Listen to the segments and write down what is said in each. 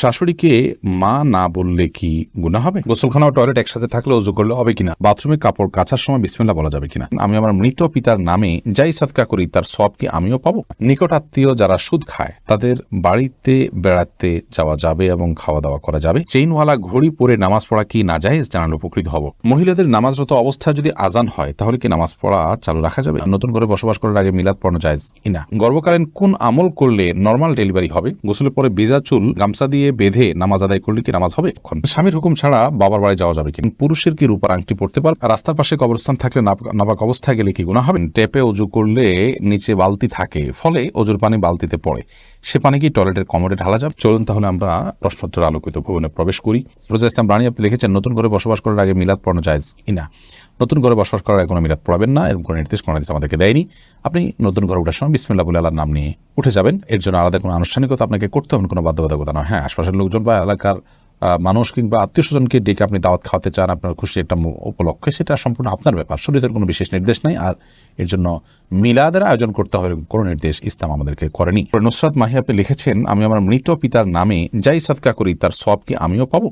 শাশুড়িকে মা না বললে কি গুণা হবে? গোসলখানা ও টয়লেট একসাথে থাকলে অজু করলে হবে কিনা? বাথরুমে কাপড় কাচার সময় বিসমিল্লা বলা যাবে কিনা? আমি আমার মৃত পিতার নামে যাই সৎকা করি, তার সব কি আমিও পাবো? নিকট আত্মীয় যারা সুদ খায়, তাদের বাড়িতে বেড়াতে যাওয়া যাবে এবং খাওয়া দাওয়া করা যাবে। চেইনওয়ালা ঘড়ি পরে নামাজ পড়া কি না যায় জানালে উপকৃত হব। মহিলাদের নামাজরত অবস্থায় যদি আজান হয়, তাহলে কি নামাজ পড়া চালু রাখা যাবে? নতুন করে বসবাস করার আগে মিলাদ পড়ানো যায় কিনা? গর্ভকালীন কোন আমল করলে নর্মাল ডেলিভারি হবে? গোসলের পরে বেজা চুল, গামছা দিয়ে বেঁধে নামাজ আদায় করলে কি নামাজ হবে? স্বামীর হুকুম ছাড়া বাবার বাড়ি যাওয়া যাবে কি? পুরুষের কি রূপার আংটি পড়তে পার রাস্তার পাশে কবরস্থান থাকলে নাপাক অবস্থায় গেলে কি গুণা হবে? টেপে অজু করলে নিচে বালতি থাকে, ফলে অজুর পানি বালতিতে পড়ে। সে পানি কি টয়লেটের কমোডে ঢালা যাবে? চলুন তাহলে আমরা প্রশ্নোত্তর আলোকিত ভবনে প্রবেশ করি। রোজা ইসলাম রানী আপনি লিখেছেন, নতুন করে বসবাস করার আগে মিলাদ পড়ানো যায় কিনা? নতুন করে বসবাস করার কোনো মিলাদ পড়াবেন না, এরকম কোনো নির্দেশ কোনো আমাদেরকে দেয়নি। আপনি নতুন ঘরে ওঠার সময় বিসমিল্লা বলে আল্লাহর নাম নিয়ে উঠে যাবেন। এর জন্য আলাদা কোনো আনুষ্ঠানিকতা আপনাকে করতে হবে, কোনো বাধ্যবাধকতা নয়। হ্যাঁ আশপাশের লোকজন বা এলাকার মানুষ কিংবা আত্মীয় স্বজনকে ডেকে আপনি দাওয়াত খাওয়াতে চান, আপনার খুশি একটা উপলক্ষে, সেটা সম্পূর্ণ আপনার ব্যাপার। শরীরের কোনো বিশেষ নির্দেশ নাই, আর এর জন্য মিলাদের আয়োজন করতে হবে কোনো নির্দেশ ইসলাম আমাদেরকে করেনি। নুসরাত মাহি আপনি লিখেছেন, আমি আমার মৃত পিতার নামে যাই সৎকা করি, তার সব কি আমিও পাবো।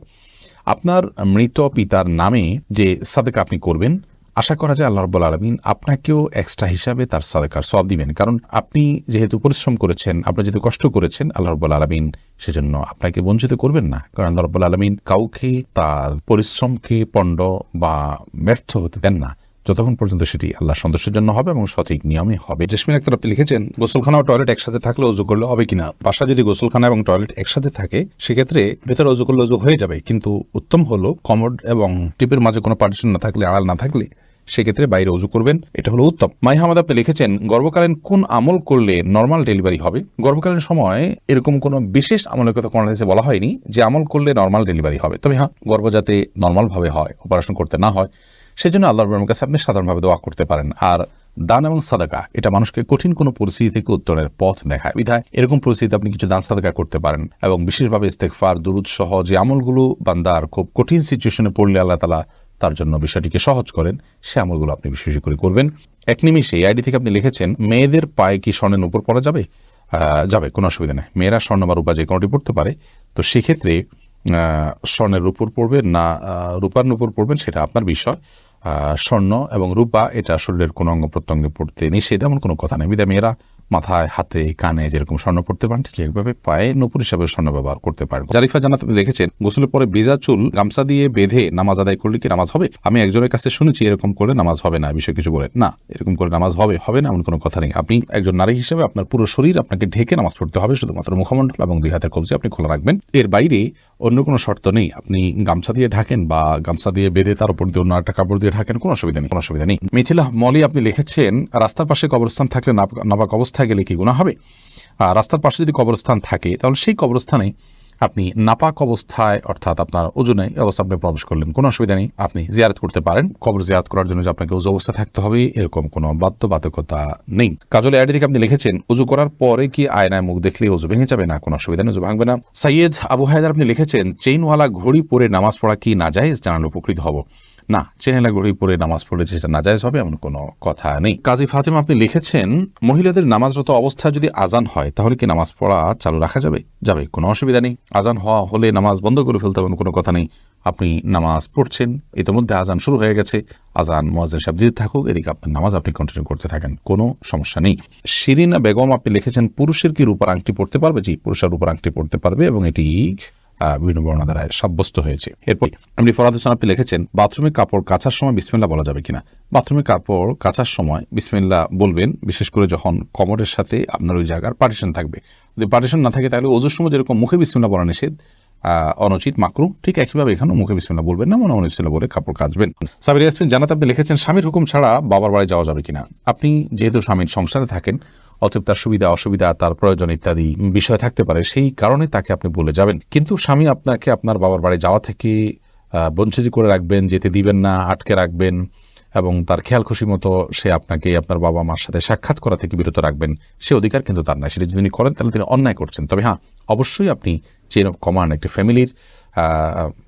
আপনার মৃত পিতার নামে যে সাদেকা আপনি করবেন, আশা করা যায় আল্লাহ রব্বুল আলমিন আপনাকেও এক্সট্রা হিসাবে তার সাদেকার সব দিবেন। কারণ আপনি যেহেতু পরিশ্রম করেছেন, আপনি যেহেতু কষ্ট করেছেন, আল্লাহ রব্বুল আলমিন সেজন্য আপনাকে বঞ্চিত করবেন না। কারণ আল্লাহ রব্বুল আলমিন কাউকে তার পরিশ্রমকে পণ্ড বা ব্যর্থ হতে দেন না। যতক্ষণ পর্যন্ত সেটি আল্লাহ সন্তোষের জন্য হবে এবং সঠিক নিয়মে হবে। জেসমিন আক্তার, আপনি লিখেছেন, গোসলখানা ও টয়লেট একসাথে থাকলে অজু করলে হবে কিনা? বাসা যদি গোসলখানা এবং টয়লেট একসাথে থাকে, সেক্ষেত্রে ভেতরে অজু করলে অজু হয়ে যাবে। কিন্তু উত্তম হলো কমোড এবং টিপের মাঝে কোনো পার্টিশন না থাকলে, আড়াল না থাকলে, সেক্ষেত্রে বাইরে অজু করবেন। এটা হলো উত্তম। মাই হামাদ আপনি লিখেছেন, গর্ভকালীন কোন আমল করলে নর্মাল ডেলিভারি হবে? গর্ভকালীন সময় এরকম কোনো বিশেষ আমলের কথা কোনো বলা হয়নি যে আমল করলে নর্মাল ডেলিভারি হবে। তবে হ্যাঁ গর্ভ যাতে নর্মালভাবে হয় অপারেশন করতে না হয়। সেজন্য আল্লাহর রহমানের কাছে আপনি সাধারণভাবে দোয়া করতে পারেন। আর দান এবং সাদাকা, এটা মানুষকে কঠিন কোনো পরিস্থিতি থেকে উত্তরের পথ দেখায়। বিধায় এরকম পরিস্থিতিতে আপনি কিছু দান সাদাকা করতে পারেন এবং বিশেষভাবে ইস্তেকফার দুরুদ সহ যে আমলগুলো বান্দার খুব কঠিন সিচুয়েশনে পড়লে আল্লাহ তালা তার জন্য বিষয়টিকে সহজ করেন, সে আমলগুলো আপনি বিশেষ করে করবেন। এক নিমিষে এই আইডি থেকে আপনি লিখেছেন, মেয়েদের পায়ে কি স্বর্ণের উপর পড়া যাবে? যাবে, কোনো অসুবিধা নেই। মেয়েরা স্বর্ণ বা রূপা যে কোনোটি পড়তে পারে। তো সেক্ষেত্রে স্বর্ণের উপর পড়বে না রূপার উপর পড়বেন, সেটা আপনার বিষয়। স্বর্ণ এবং রূপা, এটা শরীরের কোনো অঙ্গ প্রত্যঙ্গে পড়তে নিষেধ, এমন কোনো কথা নেই। বিদায়, মেয়েরা। মাথায়, হাতে, কানে যেরকম স্বর্ণ পড়তে পারেন, ঠিক একভাবে পায়ে নপুর হিসাবে স্বর্ণ ব্যবহার করতে পারেন। জারিফা জানাত দেখেছেন, গোসলের পরে বেজা চুল, গামছা দিয়ে বেঁধে নামাজ আদায় করলে কি নামাজ হবে? আমি একজনের কাছে শুনেছি এরকম করে নামাজ হবে না বিষয়ে কিছু বলেন। না, এরকম করে নামাজ হবে হবে না, এমন কোনো কথা নেই। আপনি একজন নারী হিসেবে আপনার পুরো শরীর আপনাকে ঢেকে নামাজ পড়তে হবে, শুধুমাত্র মুখমণ্ডল এবং দুই হাতের কবজি আপনি খোলা রাখবেন। এর বাইরে অন্য কোনো শর্ত নেই, আপনি গামছা দিয়ে ঢাকেন বা গামছা দিয়ে বেঁধে তার উপর দিয়ে অন্য একটা কাপড় দিয়ে ঢাকেন, কোনো অসুবিধা নেই, কোনো অসুবিধা নেই। মিথিলা মলি আপনি লিখেছেন, রাস্তার পাশে কবরস্থান থাকলে নাপ- নাপাক অবস্থায় গেলে কি গুণা হবে? আর রাস্তার পাশে যদি কবরস্থান থাকে, তাহলে সেই কবরস্থানে আপনি নাপাক অবস্থায়, অর্থাৎ আপনার ওজনে অবস্থা আপনি প্রবেশ করলেন। কোনো অসুবিধা নেই, আপনি জিয়ারত করতে পারেন। কবর জিয়ারত করার জন্য যে আপনাকে উজু অবস্থা থাকতে হবে, এরকম কোনো বাধ্যবাধকতা নেই। কাজলে আইডি থেকে আপনি লিখেছেন উজু করার পরে কি আয়নায় মুখ দেখলে উজু ভেঙে যাবে? না, কোনো অসুবিধা নেই উজু ভাঙবে না। সৈয়দ আবু হায়দার আপনি লিখেছেন, চেইনওয়ালা ঘড়ি পরে নামাজ পড়া কি না যায় জানালে উপকৃত হব। না চেনেলা ঘড়ি পরে নামাজ পড়লে যেটা নাজায়জ হবে এমন কোনো কথা নেই। কাজী ফাতেমা, আপনি লিখেছেন, মহিলাদের নামাজরত অবস্থায় যদি আজান হয়, তাহলে কি নামাজ পড়া চালু রাখা যাবে? যাবে, কোনো অসুবিধা নেই। আজান হওয়া হলে নামাজ বন্ধ করে ফেলতে হবে কোনো কথা নেই। আপনি নামাজ পড়ছেন, ইতিমধ্যে আজান শুরু হয়ে গেছে। আজান মোয়াজ্জেন সাহেব দিতে থাকুক, এদিকে আপনার নামাজ আপনি কন্টিনিউ করতে থাকেন, কোনো সমস্যা নেই। শিরিনা বেগম, আপনি লিখেছেন, পুরুষের কি রূপার আংটি পড়তে পারবে? জি, পুরুষের রূপার আংটি পড়তে পারবে এবং এটি বিভিন্ন বর্ণনা দ্বারা সাব্যস্ত হয়েছে। এরপর এমনি ফরাদ হোসেন আপনি লিখেছেন, বাথরুমে কাপড় কাচার সময় বিসমিল্লা বলা যাবে কিনা? বাথরুমে কাপড় কাচার সময় বিসমিল্লা বলবেন, বিশেষ করে যখন কমরের সাথে আপনার ওই জায়গার পার্টিশন থাকবে। যদি পার্টিশন না থাকে, তাহলে ওজুর সময় যেরকম মুখে বিসমিল্লা বলা নিষেধ অনুচিত, মাকরু, ঠিক একইভাবে এখানেও মুখে বিসমিল্লা বলবেন না, মনে অনুচিত বলে কাপড় কাচবেন। সাবির ইয়াসমিন জানাতে আপনি লিখেছেন, স্বামীর হুকুম ছাড়া বাবার বাড়ি যাওয়া যাবে কিনা? আপনি যেহেতু স্বামীর সংসারে থাকেন অতএব তার সুবিধা, অসুবিধা, তার প্রয়োজন ইত্যাদি বিষয় থাকতে পারে। সেই কারণে তাকে আপনি বলে যাবেন। কিন্তু স্বামী আপনাকে আপনার বাবার বাড়ি যাওয়া থেকে বঞ্চিত করে রাখবেন, যেতে দিবেন না, আটকে রাখবেন এবং তার খেয়াল খুশি মতো সে আপনাকে আপনার বাবা মার সাথে সাক্ষাৎ করা থেকে বিরত রাখবেন। সে অধিকার কিন্তু তার নাই। সেটা যদি তিনি করেন, তাহলে তিনি অন্যায় করছেন। তবে হ্যাঁ অবশ্যই আপনি চেন অফ কমান্ড একটি ফ্যামিলির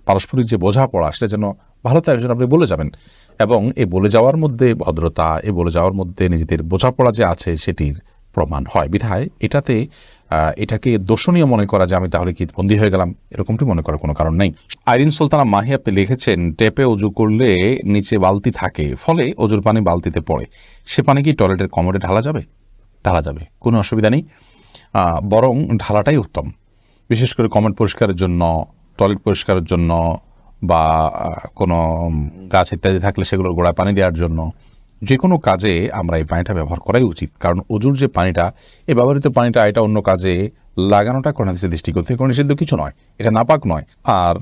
পারস্পরিক যে বোঝাপড়া, সেটা যেন ভালো তার জন্য আপনি বলে যাবেন। এবং এ বলে যাওয়ার মধ্যে ভদ্রতা, এ বলে যাওয়ার মধ্যে নিজেদের বোঝাপড়া যে আছে, সেটির প্রমাণ হয়। বিধায় এটাতে এটাকে দোষণীয় মনে করা যে আমি তাহলে কি বন্দী হয়ে গেলাম, এরকমটি মনে করার কোনো কারণ নেই। আইরিন সুলতানা মাহি লিখেছেন, টেপে অজু করলে নিচে বালতি থাকে, ফলে অজুর পানি বালতিতে পড়ে। সে পানি কি টয়লেটের কমোডে ঢালা যাবে? ঢালা যাবে, কোনো অসুবিধা নেই। বরং ঢালাটাই উত্তম। বিশেষ করে কমেন্ট পরিষ্কারের জন্য, টয়লেট পরিষ্কারের জন্য বা কোনো গাছ ইত্যাদি থাকলে সেগুলোর গোড়ায় পানি দেওয়ার জন্য। যে কোনো কাজে আমরা এই পানিটা ব্যবহার করাই উচিত। কারণ অজুর যে পানিটা এ ব্যবহৃত পানিটা এটা অন্য কাজে লাগানোটা কোরআন হাদিসের দৃষ্টিকোণ থেকে কোনো নিষিদ্ধ কিছু নয়। এটা নাপাক নয়। আর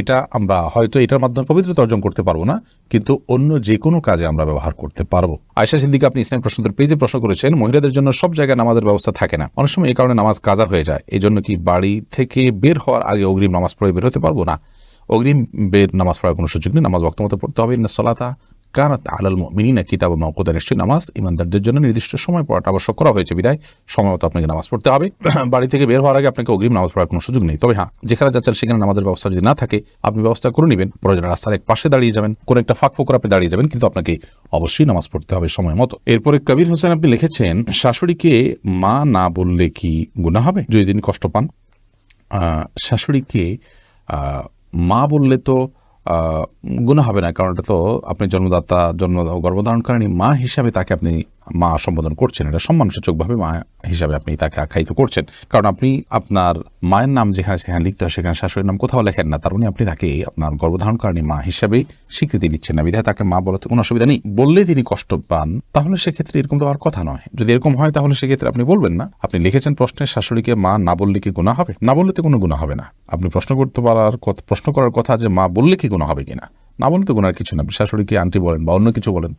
এটা আমরা হয়তো এটার মাধ্যমে পবিত্রতা অর্জন করতে পারব না, কিন্তু অন্য যে কোনো কাজে আমরা ব্যবহার করতে পারব। আয়সা সিদ্দিক, আপনি ইসলাম প্রশ্নোত্তর পেজে প্রশ্ন করেছেন, মহিলাদের জন্য সব জায়গায় নামাজের ব্যবস্থা থাকে না। অনেক সময় এই কারণে নামাজ কাজা হয়ে যায়। এই জন্য কি বাড়ি থেকে বের হওয়ার আগে অগ্রিম নামাজ পড়ে বের হতে পারব না? অগ্রিম বের নামাজ পড়ার কোনো সুযোগ নেই, নামাজ বক্ত মতো পড়তে হবে। না সলাতা কানাত আলাল মিনিনা কিতাব মৌকুদা নিশ্চয়ই নামাজ ইমানদারদের জন্য নির্দিষ্ট সময় পড়াটা আবশ্যক করা হয়েছে। বিদায়, সময় মতো আপনাকে নামাজ পড়তে হবে। বাড়ি থেকে বের হওয়ার আগে আপনাকে অগ্রিম নামাজ পড়ার কোনো সুযোগ নেই। তবে হ্যাঁ যেখানে যাচ্ছেন সেখানে নামাজের ব্যবস্থা যদি না থাকে, আপনি ব্যবস্থা করে নেবেন। প্রয়োজনে রাস্তার এক পাশে দাঁড়িয়ে যাবেন, কোনো একটা ফাঁক ফোকর আপনি দাঁড়িয়ে যাবেন, কিন্তু আপনাকে অবশ্যই নামাজ পড়তে হবে সময় মতো। এরপরে কবির হোসেন আপনি লিখেছেন, শাশুড়িকে মা না বললে কি গুণা হবে? যদি তিনি কষ্ট পান। শাশুড়িকে মা বললে তো গুণা হবে না কারণ এটা তো আপনি জন্মদাতা জন্ম গর্ভধারণকারী মা হিসাবে তাকে আপনি মা সম্বোধন করছেন, এটা সম্মানসূচকভাবে মা হিসাবে আপনি তাকে আখ্যায়িত করছেন। কারণ আপনি আপনার মায়ের নাম যেখানে সেখানে লিখতে হয়, সেখানে শাশুড়ির নাম কোথাও লেখেন না, তার মানে আপনি তাকে আপনার গর্ভধারণকারী মা হিসাবে স্বীকৃতি দিচ্ছেন না। বিধায় তাকে মা বলতে কোনো অসুবিধা নেই। বললে তিনি কষ্ট পান, তাহলে সেক্ষেত্রে এরকম তো আর কথা নয়। যদি এরকম হয়, তাহলে সেক্ষেত্রে আপনি বলবেন না। আপনি লিখেছেন প্রশ্নের শাশুড়িকে মা না বললে কি গুণা হবে? না বললে তো কোনো গুণা হবে না। আপনি প্রশ্ন করতে পারার প্রশ্ন করার কথা যে মা বললে কি গুণা হবে কিনা? না বললে তো গুণার কিছু না। শাশুড়িকে, আন্টি বলেন বা অন্য কিছু বলেন।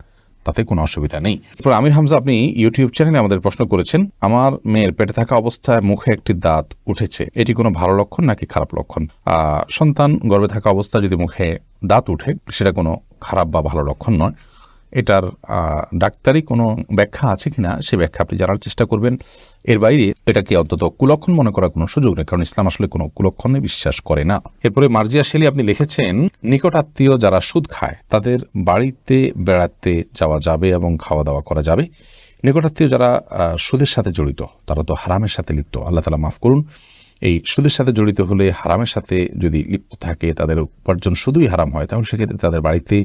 তাতে কোনো অসুবিধা নেই। এরপর আমির হামজা, আপনি ইউটিউব চ্যানেলে আমাদের প্রশ্ন করেছেন, আমার মেয়ের পেটে থাকা অবস্থায় মুখে একটি দাঁত উঠেছে, এটি কোনো ভালো লক্ষণ নাকি খারাপ লক্ষণ? সন্তান গর্বে থাকা অবস্থায় যদি মুখে দাঁত উঠে, সেটা কোনো খারাপ বা ভালো লক্ষণ নয়। এটার ডাক্তারি কোনো ব্যাখ্যা আছে কিনা সে ব্যাখ্যা আপনি জানার চেষ্টা করবেন। এর বাইরে এটাকে অন্তত কুলক্ষণ মনে করার কোনো সুযোগ নেই, কারণ ইসলাম আসলে কোনো কুলক্ষণে বিশ্বাস করে না। এরপরে মার্জিয়া শেলি আপনি লিখেছেন, নিকট আত্মীয় যারা সুদ খায়, তাদের বাড়িতে বেড়াতে যাওয়া যাবে এবং খাওয়া দাওয়া করা যাবে। নিকটাত্মীয় যারা সুদের সাথে জড়িত, তারা তো হারামের সাথে লিপ্ত, আল্লাহ তালা মাফ করুন। এই সুদের সাথে জড়িত হলে হারামের সাথে যদি লিপ্ত থাকে, তাদের উপার্জন শুধুই হারাম হয়, তাহলে সেক্ষেত্রে তাদের বাড়িতে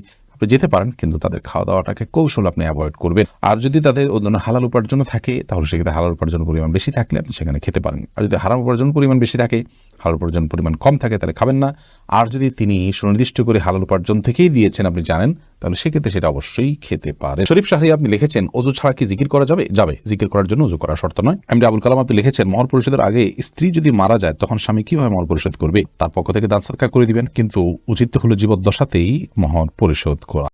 আপনি যেতে পারেন, কিন্তু তাদের খাওয়া দাওয়াটাকে কৌশল আপনি অ্যাভয়েড করবেন। আর যদি তাদের অন্য হালাল উপার্জন থাকে, তাহলে সেক্ষেত্রে হালাল উপার্জন পরিমাণ বেশি থাকলে আপনি সেখানে খেতে পারেন। আর যদি হারাম উপার্জন পরিমাণ বেশি থাকে হালাল উপার্জন পরিমাণ কম থাকে, তাহলে খাবেন না। আর যদি তিনি সুনির্দিষ্ট করে হালাল উপার্জন থেকেই দিয়েছেন আপনি জানেন, তাহলে সেক্ষেত্রে সেটা অবশ্যই খেতে পারে শরীফ শাহরি আপনি লিখেছেন অজু ছাড়া কি জিকির করা যাবে? যাবে, জিকির করার জন্য অজু করা শর্ত নয়। এমডি আবুল কালাম, আপনি লিখেছেন মহর পরিষদের আগে স্ত্রী যদি মারা যায়, তখন স্বামী কীভাবে মহর পরিশোধ করবে? তার পক্ষ থেকে দান সৎকার করে দিবেন, কিন্তু উচিত হলো জীবদ্দশাতেই মহর পরিশোধ করা।